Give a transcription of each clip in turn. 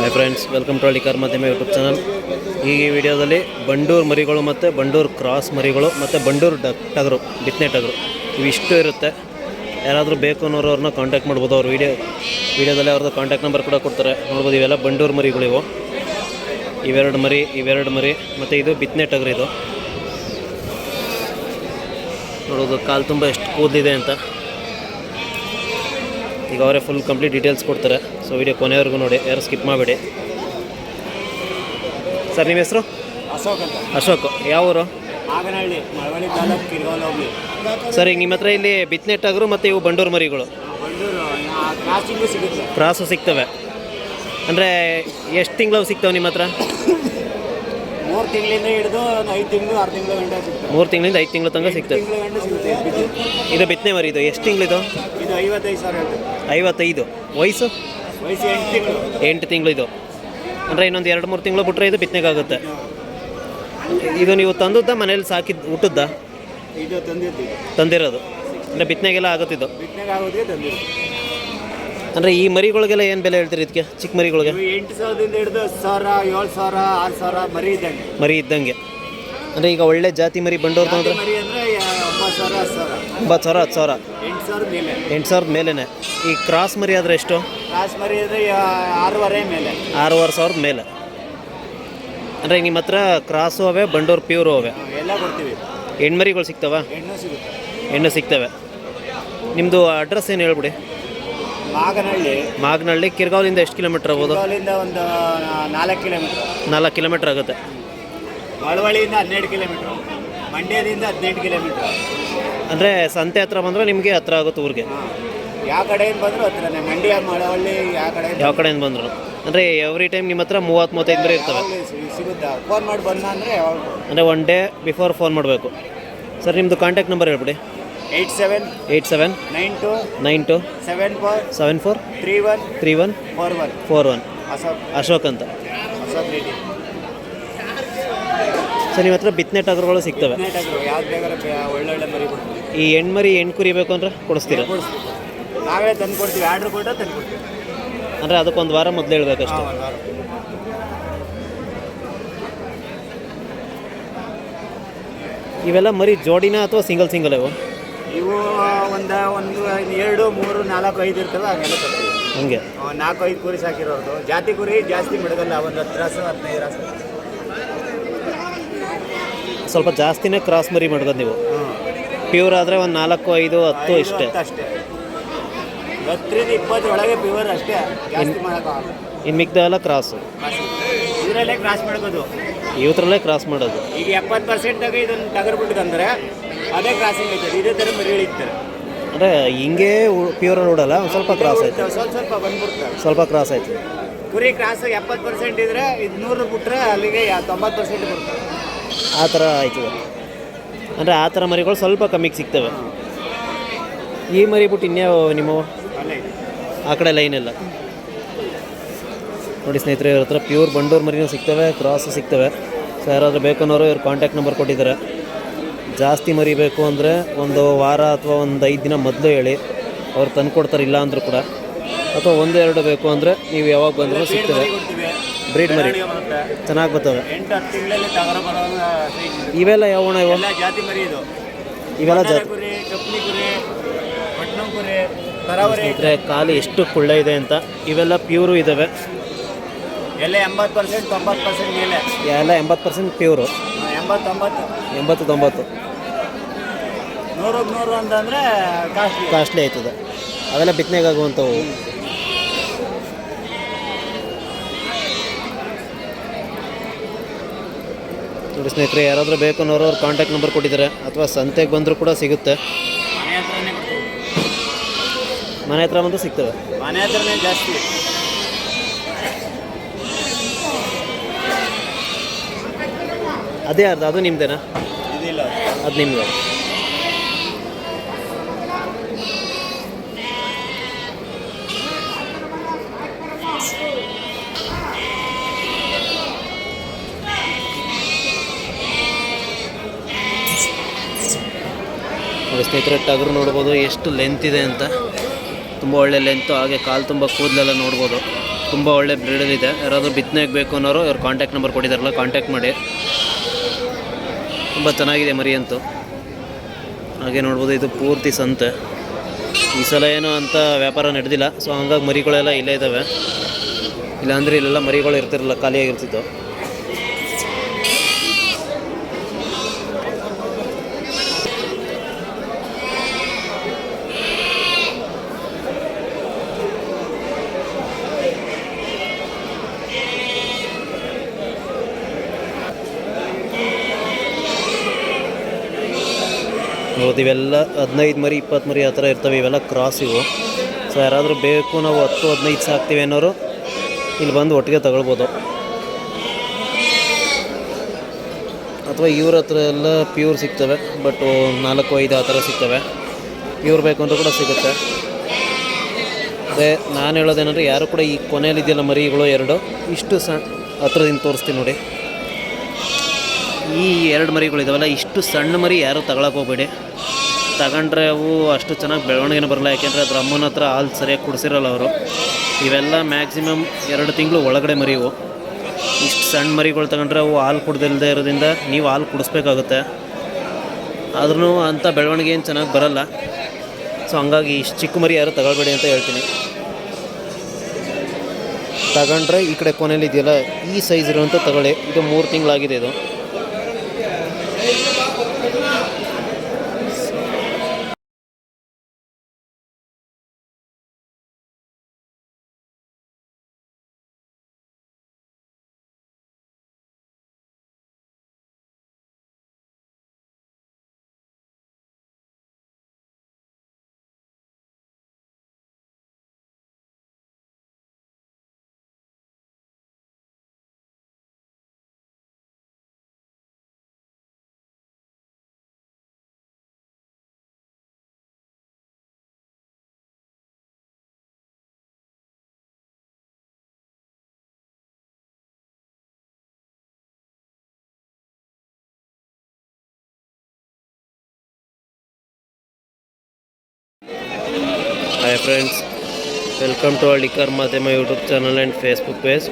Hi friends welcome to ಹಳ್ಳಿ car ಮಾಧ್ಯಮ YouTube channel ಈ ವಿಡಿಯೋದಲ್ಲಿ ಬಂಡೂರು ಮರಿಗಳು ಮತ್ತು ಬಂಡೂರು ಕ್ರಾಸ್ ಮರಿಗಳು ಮತ್ತು ಬಂಡೂರು ಡ ಟಗರು, ಬಿತ್ತನೆ ಟಗರು ಇವಿಷ್ಟು ಇರುತ್ತೆ. ಯಾರಾದರೂ ಬೇಕು ಅನ್ನೋರು ಅವ್ರನ್ನ ಕಾಂಟ್ಯಾಕ್ಟ್ ಮಾಡ್ಬೋದು. ಅವ್ರ ವಿಡಿಯೋ ವಿಡಿಯೋದಲ್ಲಿ ಅವ್ರದ್ದು ಕಾಂಟ್ಯಾಕ್ಟ್ ನಂಬರ್ ಕೂಡ ಕೊಡ್ತಾರೆ. ನೋಡ್ಬೋದು ಇವೆಲ್ಲ ಬಂಡೂರು ಮರಿಗಳು ಇವು. ಇವೆರಡು ಮರಿ ಇವೆರಡು ಮರಿ ಮತ್ತು ಇದು ಬಿತ್ತನೆ ಟಗರು ಇದು ನೋಡೋದು ಕಾಲು ತುಂಬ ಎಷ್ಟು ಕೂದಲಿದೆ ಅಂತ. ಈಗ ಅವರೇ ಫುಲ್ ಕಂಪ್ಲೀಟ್ ಡೀಟೇಲ್ಸ್ ಕೊಡ್ತಾರೆ. ಸೊ ವಿಡಿಯೋ ಕೊನೆವರೆಗೂ ನೋಡಿ. ಯಾರು ಸ್ಕಿಪ್ ಮಾಡಬೇಡಿ. ಸರ್ ನಿಮ್ಮ ಹೆಸರು? ಅಶೋಕ್ ಅಂತ. ಅಶೋಕ್. ಯಾವ ಊರು? ಆಗನಹಳ್ಳಿ ಮಳವಳ್ಳಿ ತಾಲೂಕು ಕಿರ್ಗಾಲ್ ಹೋಗ್ಲಿ. ಸರ್ ಈಗ ನಿಮ್ಮ ಹತ್ರ ಇಲ್ಲಿ ಬಿತ್ತನೆ ಟಗರು ಮತ್ತು ಇವು ಬಂಡೂರು ಮರಿಗಳು. ಬಂಡೂರು ಕ್ರಾಸಿಂಗು ಸಿಗುತ್ತೆ. ಕ್ರಾಸು ಸಿಗ್ತವೆ. ಅಂದರೆ ಎಷ್ಟು ತಿಂಗಳು ಸಿಗ್ತವೆ ನಿಮ್ಮ ಹತ್ರ? ಮೂರು ತಿಂಗಳಿಂದ ಹಿಡಿದು ಐದು ತಿಂಗಳು ಆರು ತಿಂಗಳು ಗಂಟೆ ಸಿಗ್ತದೆ. ಮೂರು ತಿಂಗಳಿಂದ ಐದು ತಿಂಗಳು ತನಕ ಸಿಗ್ತದೆ. ತಿಂಗಳು ಗಂಟೆ ಸಿಗುತ್ತೆ ಬಿದ್ದು. ಇದು ಬಿತ್ತನೆ ಮರಿ ಇದು. ಎಷ್ಟು ತಿಂಗಳಿದು? ಇದು ಐವತ್ತೈದು ಸಾವಿರ ಐವತ್ತೈದು. ವಯಸ್ಸು? ವಯಸ್ಸು ಎಂಟು ತಿಂಗಳು. ಎಂಟು ತಿಂಗಳು ಇದು. ಅಂದರೆ ಇನ್ನೊಂದು ಎರಡು ಮೂರು ತಿಂಗಳು ಬಿಟ್ಟರೆ ಇದು ಬಿತ್ತನೆಗಾಗುತ್ತೆ. ಇದು ನೀವು ತಂದದ್ದ ಮನೇಲಿ ಸಾಕಿದ್ದು ಇದು ತಂದಿರ್ತೀವಿ ತಂದಿರೋದು. ಅಂದರೆ ಬಿತ್ತನೆಗೆಲ್ಲ ಆಗುತ್ತಿದ್ದು. ಬಿತ್ತನೆಗೆ ಆಗೋದಕ್ಕೆ ತಂದಿರ್ತೀವಿ ಅಂದರೆ ಈ ಮರಿಗಳಿಗೆಲ್ಲ ಏನು ಬೆಲೆ ಹೇಳ್ತೀರಿ ಇದಕ್ಕೆ? ಚಿಕ್ಕ ಮರಿಗಳಿಗೆ? ಇವು ಎಂಟು ಸಾವಿರದಿಂದ ಹಿಡಿದು ಹತ್ತು ಸಾವಿರ ಏಳು ಸಾವಿರ ಆರು ಸಾವಿರ ಮರಿ ಇದ್ದಂಗೆ. ಮರಿ ಇದ್ದಂಗೆ. ಅಂದರೆ ಈಗ ಒಳ್ಳೆ ಜಾತಿ ಮರಿ ಬಂಡೋರ್ದು ಅಂದ್ರೆ ಮರಿ ಅಂದರೆ ಒಂಬತ್ತು ಸಾವಿರ ಹತ್ತು ಸಾವಿರ. ಒಂಬತ್ತು ಸಾವಿರ ಹತ್ತು ಸಾವಿರ. ಎಂಟು ಸಾವಿರ ಮೇಲೆ. ಎಂಟು ಸಾವಿರದ ಮೇಲೇ ಈ ಕ್ರಾಸ್ ಮರಿ ಆದರೆ ಎಷ್ಟು? ಕ್ರಾಸ್ ಮರಿ ಅಂದರೆ ಆರೂವರೆ ಮೇಲೆ. ಆರೂವರೆ ಸಾವಿರದ ಮೇಲೆ. ಅಂದರೆ ನಿಮ್ಮ ಹತ್ರ ಕ್ರಾಸು ಅವೆ ಬಂಡೋರ್ ಪ್ಯೂರು ಅವೆ? ಎಲ್ಲ ಕೊಡ್ತೀವಿ. ಹೆಣ್ಮರಿಗಳು ಸಿಗ್ತವ? ಹೆಣ್ಣು ಸಿಗುತ್ತೆ. ಹೆಣ್ಣು ಸಿಗ್ತವೆ. ನಿಮ್ಮದು ಅಡ್ರೆಸ್ ಏನು ಹೇಳ್ಬಿಡಿ? ಮಾಗನಹಳ್ಳಿ. ಮಾಗನಹಳ್ಳಿ ಕಿರ್ಗಾವಲಿಂದ ಎಷ್ಟು ಕಿಲೋಮೀಟರ್ ಆಗ್ಬೋದು? ಅಲ್ಲಿಂದ ಒಂದು ನಾಲ್ಕು ಕಿಲೋಮೀಟರ್. ನಾಲ್ಕು ಕಿಲೋಮೀಟರ್ ಆಗುತ್ತೆ. ಮಳವಳ್ಳಿಯಿಂದ ಹನ್ನೆರಡು ಕಿಲೋಮೀಟರ್. ಮಂಡ್ಯದಿಂದ ಹದಿನೆಂಟು ಕಿಲೋಮೀಟರ್. ಅಂದರೆ ಸಂತೆ ಹತ್ರ ಬಂದರೆ ನಿಮಗೆ ಹತ್ರ ಆಗುತ್ತೆ ಊರಿಗೆ. ಯಾವ ಕಡೆಯಿಂದ ಬಂದರೂ ಹತ್ರನೇ ಮಂಡ್ಯ ಮಳವಳ್ಳಿ ಯಾವ ಕಡೆ ಯಾವ ಕಡೆಯಿಂದ ಬಂದರು? ಅಂದರೆ ಎವ್ರಿ ಟೈಮ್ ನಿಮ್ಮ ಹತ್ರ ಮೂವತ್ತು ಮೂವತ್ತೈದು ಬೇರೆ ಇರ್ತವೆ ಸಿಗುತ್ತೆ? ಫೋನ್ ಮಾಡಿ ಬಂದ ಅಂದರೆ ಅಂದರೆ ಒನ್ ಡೇ ಬಿಫೋರ್ ಫೋನ್ ಮಾಡಬೇಕು. ಸರ್ ನಿಮ್ಮದು ಕಾಂಟ್ಯಾಕ್ಟ್ ನಂಬರ್ ಹೇಳ್ಬಿಡಿ. Eight seven eight seven nine two nine two seven four seven four three one three one four one four one Ashok Ashok ಅಂತ. ಅಶೋಕ್ ರೆಡ್ಡಿ ಸರ್ ನಿಮ್ಮ ಹತ್ರ ಬಿತ್ತನೆ ಟಗರುಗಳು ಸಿಗ್ತವೆ. ಯಾವ್ದು ಬೇಕಾದ್ರೆ ಒಳ್ಳೊಳ್ಳೆ ಮರಿ ಕೊಡ್ತೀವಿ. ಈ ಹೆಣ್ಮರಿ ಹೆಣ್ಣು ಕುರಿಬೇಕು ಅಂದ್ರೆ ಕೊಡಿಸ್ತೀರಾ? ಕೊಡಿಸ್ತೀವಿ? ನಾವೇ ತಂದು ಕೊಡ್ತೀವಿ ಆರ್ಡ್ರ್ ಕೊಟ್ಟು ತಂದು ಕೊಡ್ತೀವಿ. ಅಂದರೆ ಅದಕ್ಕೊಂದು ವಾರ ಮೊದಲು ಹೇಳ್ಬೇಕಷ್ಟು. ಇವೆಲ್ಲ ಮರಿ ಜೋಡಿನ ಅಥವಾ ಸಿಂಗಲ್ ಸಿಂಗಲ್ ಇವು? ಇವು ಒಂದು ಒಂದು ಎರಡು ಮೂರು ನಾಲ್ಕು ಐದು ಇರ್ತವೆ ಹಂಗೆಲ್ಲ ಹಂಗೆ. ನಾಲ್ಕು ಐದು ಕುರಿ ಸಾಕಿರೋದು ಜಾತಿ ಕುರಿ ಜಾಸ್ತಿ ಮಿಡಗಲ್ಲ ಒಂದು ಹತ್ತು ರಾಸು ಹದಿನೈದು ರಾಸು. ಸ್ವಲ್ಪ ಜಾಸ್ತಿನೇ ಕ್ರಾಸ್ ಮರಿ ಮಾಡಿದ ನೀವು. ಪ್ಯೂರ್ ಆದರೆ ಒಂದು ನಾಲ್ಕು ಐದು ಹತ್ತು ಇಷ್ಟೇ. ಅಷ್ಟೇ. ಹತ್ತರಿಂದ ಇಪ್ಪತ್ತರೊಳಗೆ ಪ್ಯೂರ್ ಅಷ್ಟೇ. ಜಾಸ್ತಿ ಮಾಡೋಕ್ಕಾಗಲ್ಲ ಇನ್ನು ಮಿಕ್ದವೆಲ್ಲ ಕ್ರಾಸು ಇದರಲ್ಲೇ ಕ್ರಾಸ್ ಮಾಡ್ಬೋದು. ಇವತ್ತರಲ್ಲೇ ಕ್ರಾಸ್ ಮಾಡೋದು. ಈಗ ಎಪ್ಪತ್ತು ಪರ್ಸೆಂಟ್ದಾಗ ಇದನ್ನು ಟಗರ್ ಬಿಟ್ಕಂದ್ರೆ ಅದೇ ಕ್ರಾಸಿಂಗ್ ಐತೆ. ಇದೇ ಥರ ಮರಿಗಳು ಇರ್ತಾರೆ. ಅಂದರೆ ಹಿಂಗೆ ಪ್ಯೂರ್ ನೋಡಲ್ಲ ಒಂದು ಸ್ವಲ್ಪ ಕ್ರಾಸ್ ಆಯ್ತು. ಸ್ವಲ್ಪ ಸ್ವಲ್ಪ ಬಂದ್ಬಿಡ್ತಾರೆ. ಸ್ವಲ್ಪ ಕ್ರಾಸ್ ಆಯ್ತು. ಕುರಿ ಕ್ರಾಸ್ ಎಪ್ಪತ್ತು ಪರ್ಸೆಂಟ್ ಇದ್ರೆ ಇದು ನೂರು ಬಿಟ್ರೆ ಅಲ್ಲಿಗೆ ತೊಂಬತ್ತು ಪರ್ಸೆಂಟ್ ಬರ್ತದೆ. ಆ ಥರ ಆಯ್ತು. ಅಂದರೆ ಆ ಥರ ಮರಿಗಳು ಸ್ವಲ್ಪ ಕಮ್ಮಿಗೆ ಸಿಗ್ತವೆ. ಈ ಮರಿ ಬಿಟ್ಟು ಇನ್ಯಾವ ನಿಮ್ಮವು ಅಲ್ಲೇ ಆ ಕಡೆ ಲೈನ್ ಎಲ್ಲ ನೋಡಿ ಸ್ನೇಹಿತರೆ ಇವ್ರ ಹತ್ರ ಪ್ಯೂರ್ ಬಂಡೂರು ಮರಿನೂ ಸಿಗ್ತವೆ ಕ್ರಾಸು ಸಿಗ್ತವೆ. ಸೊ ಯಾರಾದರೂ ಬೇಕನ್ನೋರು ಇವ್ರು ಕಾಂಟ್ಯಾಕ್ಟ್ ನಂಬರ್ ಕೊಟ್ಟಿದ್ದಾರೆ. ಜಾಸ್ತಿ ಮರಿಬೇಕು ಅಂದರೆ ಒಂದು ವಾರ ಅಥವಾ ಒಂದು ಐದು ದಿನ ಮೊದಲು ಹೇಳಿ. ಅವ್ರು ತಂದು ಕೊಡ್ತಾರೆ ಇಲ್ಲ ಅಂದರೂ ಕೂಡ. ಅಥವಾ ಒಂದೆರಡು ಬೇಕು ಅಂದರೆ ನೀವು ಯಾವಾಗ ಬಂದರೂ ಸಿಗ್ತದೆ. ಬ್ರೀಡ್ ಮರಿ. ಚೆನ್ನಾಗಿ ಬರ್ತವೆ. ಇವೆಲ್ಲ ಯಾವಣ ಇವೆಲ್ಲ ಜಾತಿ ಸ್ನೇಹಿತರೆ ಕಾಲು ಎಷ್ಟು ಕುಳ್ಳೆ ಇದೆ ಅಂತ. ಇವೆಲ್ಲ ಪ್ಯೂರು ಇದ್ದಾವೆ ಎಲ್ಲ ಎಂಬತ್ತು ಪರ್ಸೆಂಟ್ ತೊಂಬತ್ತು ಪರ್ಸೆಂಟ್ ಮೇಲೆ. ಎಲ್ಲ ಎಂಬತ್ತು ಪರ್ಸೆಂಟ್ ಪ್ಯೂರು. ಎಂಬತ್ತೊಂಬತ್ತು. ಎಂಬತ್ತು ತೊಂಬತ್ತು ನೂರಕ್ಕೆ ನೂರು ಅಂತಂದರೆ ಕಾಸ್ಟ್ಲಿ. ಕಾಸ್ಟ್ಲಿ ಆಯ್ತದೆ. ಅವೆಲ್ಲ ಬಿತ್ತನೆಗಾಗುವಂಥವು ನೋಡಿ ಸ್ನೇಹಿತರೆ ಯಾರಾದರೂ ಬೇಕು ಅನ್ನೋರು ಅವ್ರ ಕಾಂಟ್ಯಾಕ್ಟ್ ನಂಬರ್ ಕೊಟ್ಟಿದ್ದಾರೆ. ಅಥವಾ ಸಂತೆಗೆ ಬಂದರೂ ಕೂಡ ಸಿಗುತ್ತೆ. ಮನೆ ಹತ್ರ ಬಂದು ಸಿಗ್ತವೆ ಮನೆ ಹತ್ರನೇ ಜಾಸ್ತಿ. ಅದೇ ಅರ್ಧ ಅದು ನಿಮ್ಮದೇನಾ ಅದು ನಿಮ್ಮದು ನೋಡಿ ಸ್ನೇಹಿತರೆ ಟಗರು ನೋಡ್ಬೋದು ಎಷ್ಟು ಲೆಂತ್ ಇದೆ ಅಂತ. ತುಂಬ ಒಳ್ಳೆ ಲೆಂತು ಹಾಗೆ ಕಾಲು ತುಂಬ ಕೂದಲೆಲ್ಲ ನೋಡ್ಬೋದು. ತುಂಬ ಒಳ್ಳೆ ಬ್ರೀಡಲ್ಲಿದೆ ಯಾರಾದರೂ ಬಿತ್ತನೆಗೆ ಬೇಕು ಅನ್ನೋರು ಇವ್ರ ಕಾಂಟ್ಯಾಕ್ಟ್ ನಂಬರ್ ಕೊಟ್ಟಿದ್ದಾರಲ್ಲ ಕಾಂಟ್ಯಾಕ್ಟ್ ಮಾಡಿ. ತುಂಬ ಚೆನ್ನಾಗಿದೆ ಮರಿ ಅಂತೂ. ಹಾಗೆ ನೋಡ್ಬೋದು, ಇದು ಪೂರ್ತಿ ಸಂತೆ. ಈ ಸಲ ಏನು ಅಂತ ವ್ಯಾಪಾರ ನಡೆದಿಲ್ಲ ಸೊ ಹಂಗಾಗಿ ಮರಿಗಳೆಲ್ಲ ಇಲ್ಲೇ ಇದ್ದಾವೆ ಇಲ್ಲಾಂದರೆ ಇಲ್ಲೆಲ್ಲ ಮರಿಗಳು ಇರ್ತಿರಲ್ಲ ಖಾಲಿಯಾಗಿರ್ತಿದ್ದು ಹೌದು ಇವೆಲ್ಲ ಹದಿನೈದು ಮರಿ, ಇಪ್ಪತ್ತು ಮರಿ ಆ ಥರ ಇರ್ತವೆ. ಇವೆಲ್ಲ ಕ್ರಾಸ್ ಇವು. ಸೊ ಯಾರಾದರೂ ಬೇಕು ನಾವು ಹತ್ತು, ಹದಿನೈದು ಸಾಕ್ತೀವಿ ಅನ್ನೋರು ಇಲ್ಲಿ ಬಂದು ಒಟ್ಟಿಗೆ ತಗೊಳ್ಬೋದು. ಅಥವಾ ಇವ್ರ ಹತ್ರ ಎಲ್ಲ ಪ್ಯೂರ್ ಸಿಗ್ತವೆ ಬಟ್ ನಾಲ್ಕು, ಐದು ಆ ಥರ ಸಿಗ್ತವೆ. ಇವ್ರು ಬೇಕು ಅಂದರೂ ಕೂಡ ಸಿಗುತ್ತೆ. ಅದೇ ನಾನು ಹೇಳೋದೇನೆಂದರೆ, ಯಾರು ಕೂಡ ಈ ಕೊನೆಯಲ್ಲಿದೆಯಲ್ಲ ಮರಿಗಳು ಎರಡು, ಇಷ್ಟು ಸಣ್ಣ ಹತ್ರದಿಂದ ತೋರಿಸ್ತೀನಿ ನೋಡಿ. ಈ ಎರಡು ಮರಿಗಳಿದಾವಲ್ಲ ಇಷ್ಟು ಸಣ್ಣ ಮರಿ ಯಾರು ತಗೊಳಕ್ಕೆ ಹೋಗ್ಬೇಡಿ. ತಗೊಂಡ್ರೆ ಅವು ಅಷ್ಟು ಚೆನ್ನಾಗಿ ಬೆಳವಣಿಗೆನೂ ಬರಲ್ಲ, ಯಾಕೆಂದರೆ ಅದ್ರ ಅಮ್ಮನ ಹತ್ರ ಹಾಲು ಸರಿಯಾಗಿ ಕುಡಿಸಿರಲ್ಲ ಅವರು. ಇವೆಲ್ಲ ಮ್ಯಾಕ್ಸಿಮಮ್ ಎರಡು ತಿಂಗಳು ಒಳಗಡೆ ಮರಿವು. ಇಷ್ಟು ಸಣ್ಣ ಮರಿಗಳು ತಗೊಂಡ್ರೆ ಅವು ಹಾಲು ಕುಡ್ದಿಲ್ಲದೆ ಇರೋದ್ರಿಂದ ನೀವು ಹಾಲು ಕುಡಿಸ್ಬೇಕಾಗುತ್ತೆ. ಆದ್ರೂ ಅಂಥ ಬೆಳವಣಿಗೆ ಏನು ಚೆನ್ನಾಗಿ ಬರಲ್ಲ. ಸೊ ಹಂಗಾಗಿ ಇಷ್ಟು ಚಿಕ್ಕ ಮರಿ ಯಾರು ತಗೊಳ್ಬೇಡಿ ಅಂತ ಹೇಳ್ತೀನಿ. ತಗೊಂಡ್ರೆ ಈ ಕಡೆ ಕೊನೆಯಲ್ಲಿ ಇದೆಯಲ್ಲ ಈ ಸೈಜ್ ಇರುವಂಥ ತಗೊಳ್ಳಿ. ಇದು ಮೂರು ತಿಂಗಳಾಗಿದೆ ಇದು. ಹಾಯ್ ಫ್ರೆಂಡ್ಸ್ ವೆಲ್ಕಮ್ ಟು ಲಿಕ್ಕರ್ ಮಾಧ್ಯಮ YouTube channel and Facebook page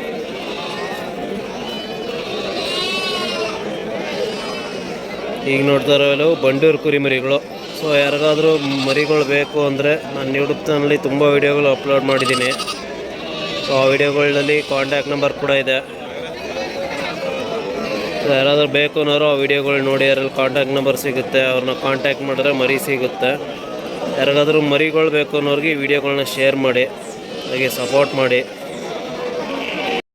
ಈಗ ನೋಡ್ತಾ ಇರೋವೆಲ್ಲವು ಬಂಡೂರು ಕುರಿ ಮರಿಗಳು. ಸೊ ಯಾರಿಗಾದರೂ ಮರಿಗಳು ಬೇಕು ಅಂದರೆ ನಾನು ಯೂಟ್ಯೂಬ್ ಚಾನಲ್ಲಿ ತುಂಬ ವೀಡಿಯೋಗಳು ಅಪ್ಲೋಡ್ ಮಾಡಿದ್ದೀನಿ. ಸೊ ಆ ವಿಡಿಯೋಗಳಲ್ಲಿ ಕಾಂಟ್ಯಾಕ್ಟ್ ನಂಬರ್ ಕೂಡ ಇದೆ. ಯಾರಾದರೂ ಬೇಕು ಅನ್ನೋರು ಆ ವಿಡಿಯೋಗಳು ನೋಡಿ ಯಾರಲ್ಲಿ ಕಾಂಟ್ಯಾಕ್ಟ್ ನಂಬರ್ ಸಿಗುತ್ತೆ. ಅವ್ರನ್ನ ಕಾಂಟ್ಯಾಕ್ಟ್ ಮಾಡಿದ್ರೆ ಮರಿ ಸಿಗುತ್ತೆ. ಯಾರಿಗಾದ್ರೂ ಮರಿಗಳು ಬೇಕು ಅನ್ನೋರಿಗೆ ಈ ವಿಡಿಯೋಗಳನ್ನ ಶೇರ್ ಮಾಡಿ ಹಾಗೆ ಸಪೋರ್ಟ್ ಮಾಡಿ.